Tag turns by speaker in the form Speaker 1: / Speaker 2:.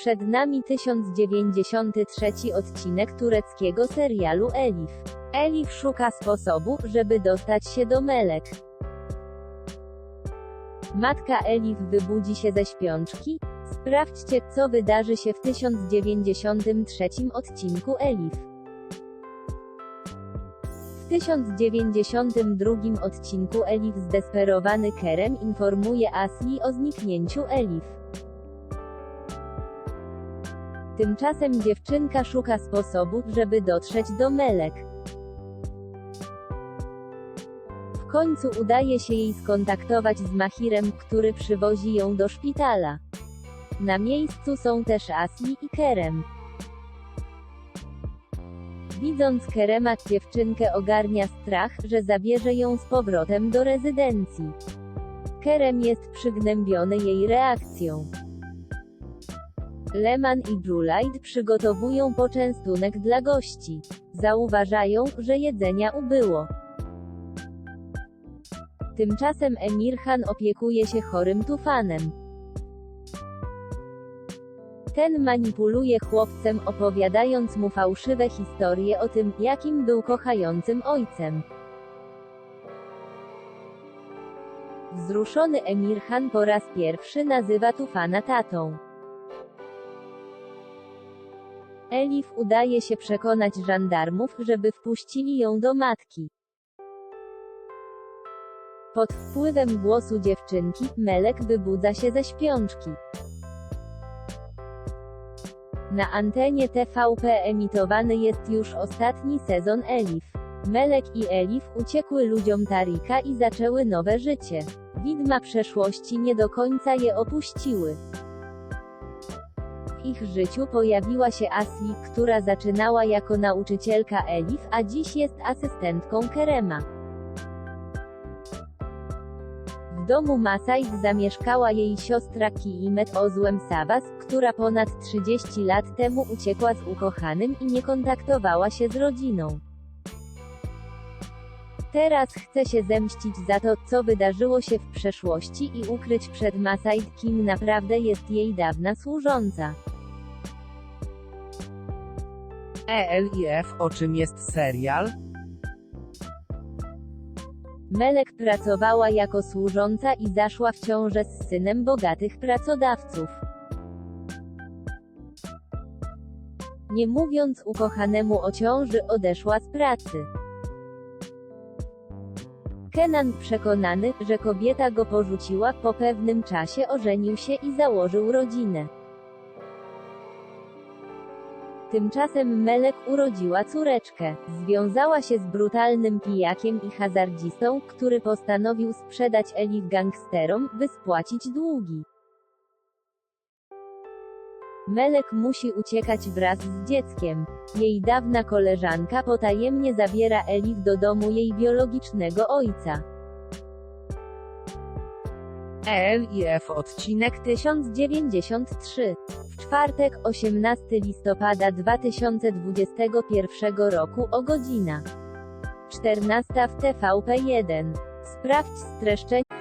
Speaker 1: Przed nami 1093 odcinek tureckiego serialu Elif. Elif szuka sposobu, żeby dostać się do Melek. Matka Elif wybudzi się ze śpiączki? Sprawdźcie, co wydarzy się w 1093 odcinku Elif. W 1092 odcinku Elif zdesperowany Kerem informuje Asli o zniknięciu Elif. Tymczasem dziewczynka szuka sposobu, żeby dotrzeć do Melek. W końcu udaje się jej skontaktować z Mahirem, który przywozi ją do szpitala. Na miejscu są też Asli i Kerem. Widząc Kerema, dziewczynkę ogarnia strach, że zabierze ją z powrotem do rezydencji. Kerem jest przygnębiony jej reakcją. Leman i Julide przygotowują poczęstunek dla gości. Zauważają, że jedzenia ubyło. Tymczasem Emirhan opiekuje się chorym tufanem. Ten manipuluje chłopcem, opowiadając mu fałszywe historie o tym, jakim był kochającym ojcem. Wzruszony Emirhan po raz pierwszy nazywa Tufana tatą. Elif udaje się przekonać żandarmów, żeby wpuścili ją do matki. Pod wpływem głosu dziewczynki, Melek wybudza się ze śpiączki. Na antenie TVP emitowany jest już ostatni sezon Elif. Melek i Elif uciekły ludziom Tarika i zaczęły nowe życie. Widma przeszłości nie do końca je opuściły. W ich życiu pojawiła się Asli, która zaczynała jako nauczycielka Elif, a dziś jest asystentką Kerema. W domu Masaid zamieszkała jej siostra Kiimet Ozłem Sabas, która ponad 30 lat temu uciekła z ukochanym i nie kontaktowała się z rodziną. Teraz chce się zemścić za to, co wydarzyło się w przeszłości i ukryć przed Masaid, kim naprawdę jest jej dawna służąca.
Speaker 2: ELIF o czym jest serial?
Speaker 1: Melek pracowała jako służąca i zaszła w ciążę z synem bogatych pracodawców. Nie mówiąc ukochanemu o ciąży, odeszła z pracy. Kenan przekonany, że kobieta go porzuciła, po pewnym czasie ożenił się i założył rodzinę. Tymczasem Melek urodziła córeczkę. Związała się z brutalnym pijakiem i hazardzistą, który postanowił sprzedać Elif gangsterom, by spłacić długi. Melek musi uciekać wraz z dzieckiem. Jej dawna koleżanka potajemnie zabiera Elif do domu jej biologicznego ojca.
Speaker 2: ELIF odcinek
Speaker 1: 1093. Czwartek 18 listopada 2021 roku o godzina 14 w TVP1. Sprawdź streszczenie.